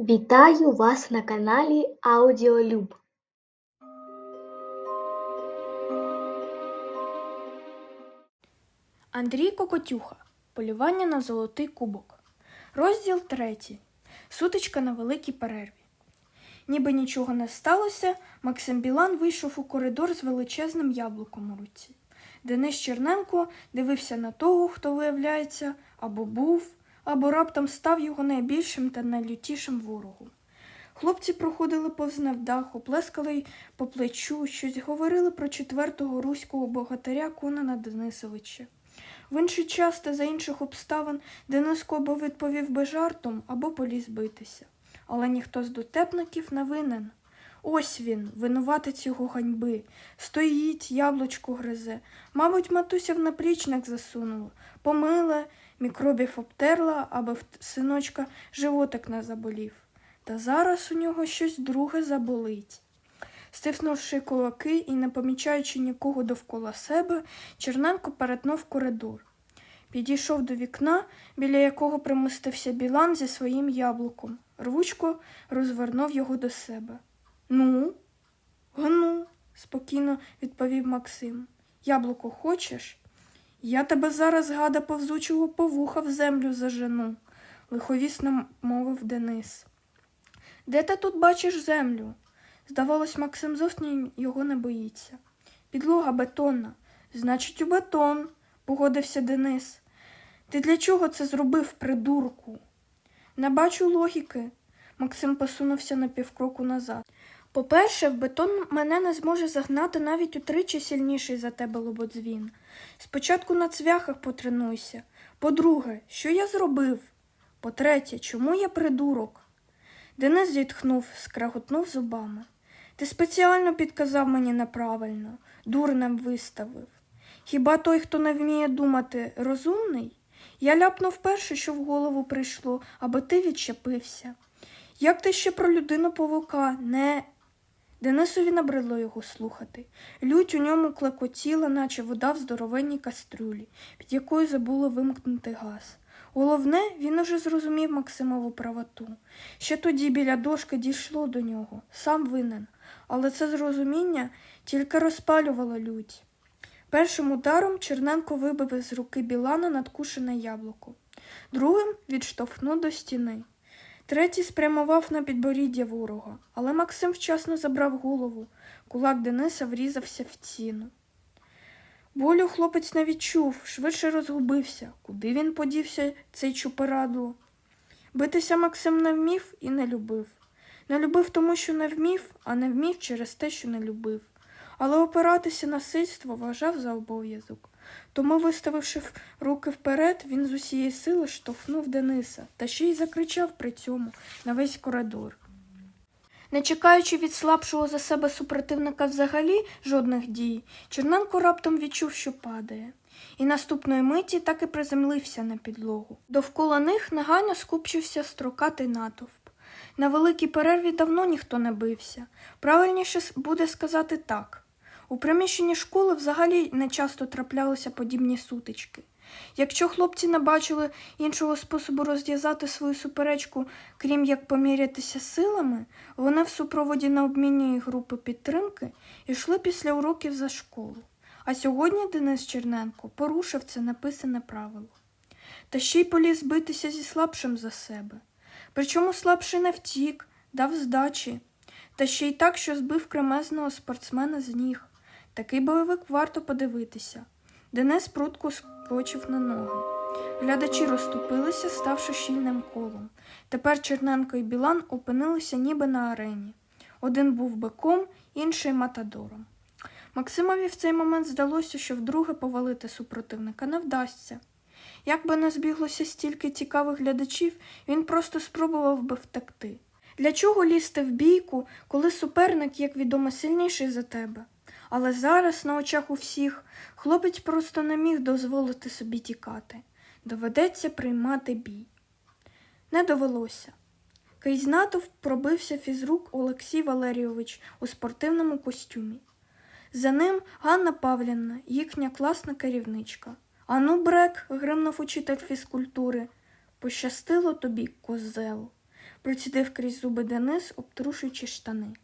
Вітаю вас на каналі Аудіолюб. Андрій Кокотюха. Полювання на золотий кубок. Розділ третій. Сутичка на великій перерві. Ніби нічого не сталося, Максим Білан вийшов у коридор з величезним яблуком у руці. Денис Черненко дивився на того, хто виявляється, або був, або раптом став його найбільшим та найлютішим ворогом. Хлопці проходили повз невдаху, плескали й по плечу, щось говорили про четвертого руського богатиря Конана Денисовича. В інший час та за інших обставин Дениско або відповів би жартом, або поліз битися. Але ніхто з дотепників не винен. Ось він, винуватець його ганьби. Стоїть, яблучко гризе. Мабуть, матуся в наплічник засунула, помила, мікробів обтерла, аби в синочка животик не заболів. Та зараз у нього щось друге заболить. Стиснувши кулаки і не помічаючи нікого довкола себе, Черненко перетнув коридор. Підійшов до вікна, біля якого примостився Білан зі своїм яблуком. Рвучко розвернув його до себе. Ну, гну, спокійно відповів Максим. Яблуко хочеш? Я тебе зараз, гада, повзучого повуха в землю зажену, лиховісно мовив Денис. Де ти тут бачиш землю? Здавалось, Максим зовсім його не боїться. Підлога бетонна. Значить, у бетон, погодився Денис. Ти для чого це зробив, придурку? Не бачу логіки. Максим посунувся на півкроку назад. По-перше, в бетон мене не зможе загнати навіть утричі сильніший за тебе лободзвін. Спочатку на цвяхах потренуйся. По-друге, що я зробив? По-третє, чому я придурок? Денис зітхнув, скреготнув зубами. Ти спеціально підказав мені неправильно, дурнем виставив. Хіба той, хто не вміє думати, розумний? Я ляпнув перше, що в голову прийшло, аби ти відчепився. Як ти ще про людину павука не. Денисові набридло його слухати. Лють у ньому клекотіла, наче вода в здоровенній кастрюлі, під якою забуло вимкнути газ. Головне, він уже зрозумів Максимову правоту. Ще тоді біля дошки дійшло до нього, сам винен, але це зрозуміння тільки розпалювало лють. Першим ударом Черненко вибив із руки Білана надкушене яблуко, другим відштовхнув до стіни. Третій спрямував на підборіддя ворога, але Максим вчасно забрав голову. Кулак Дениса врізався в ціну. Болю хлопець не відчув, швидше розгубився. Куди він подівся, цей чупирадло? Битися Максим не вмів і не любив. Не любив тому, що не вмів, а не вмів через те, що не любив. Але опиратися насильство вважав за обов'язок. Тому, виставивши руки вперед, він з усієї сили штовхнув Дениса та ще й закричав при цьому на весь коридор. Не чекаючи від слабшого за себе супротивника взагалі жодних дій, Черненко раптом відчув, що падає, і наступної миті так і приземлився на підлогу. Довкола них негайно скупчився строкатий натовп. На великій перерві давно ніхто не бився. Правильніше буде сказати так. У приміщенні школи взагалі не часто траплялися подібні сутички. Якщо хлопці не бачили іншого способу розв'язати свою суперечку, крім як помірятися силами, вони в супроводі необмінної групи підтримки йшли після уроків за школу. А сьогодні Денис Черненко порушив це написане правило. Та ще й поліз битися зі слабшим за себе. Причому слабший не втік, дав здачі, та ще й так, що збив кремезного спортсмена з ніг. Такий бойовик варто подивитися. Денис прутко скочив на ноги. Глядачі розступилися, ставши щільним колом. Тепер Черненко і Білан опинилися ніби на арені. Один був биком, інший матадором. Максимові в цей момент здалося, що вдруге повалити супротивника не вдасться. Як би не збіглося стільки цікавих глядачів, він просто спробував би втекти. Для чого лізти в бійку, коли суперник, як відомо, сильніший за тебе? Але зараз, на очах у всіх, хлопець просто не міг дозволити собі тікати. Доведеться приймати бій. Не довелося. Крізь натовп пробився фізрук Олексій Валерійович у спортивному костюмі. За ним Ганна Павлівна, їхня класна керівничка. Ану, брек, гримнув учитель фізкультури. Пощастило тобі, козел. процідив крізь зуби Денис, обтрушуючи штани.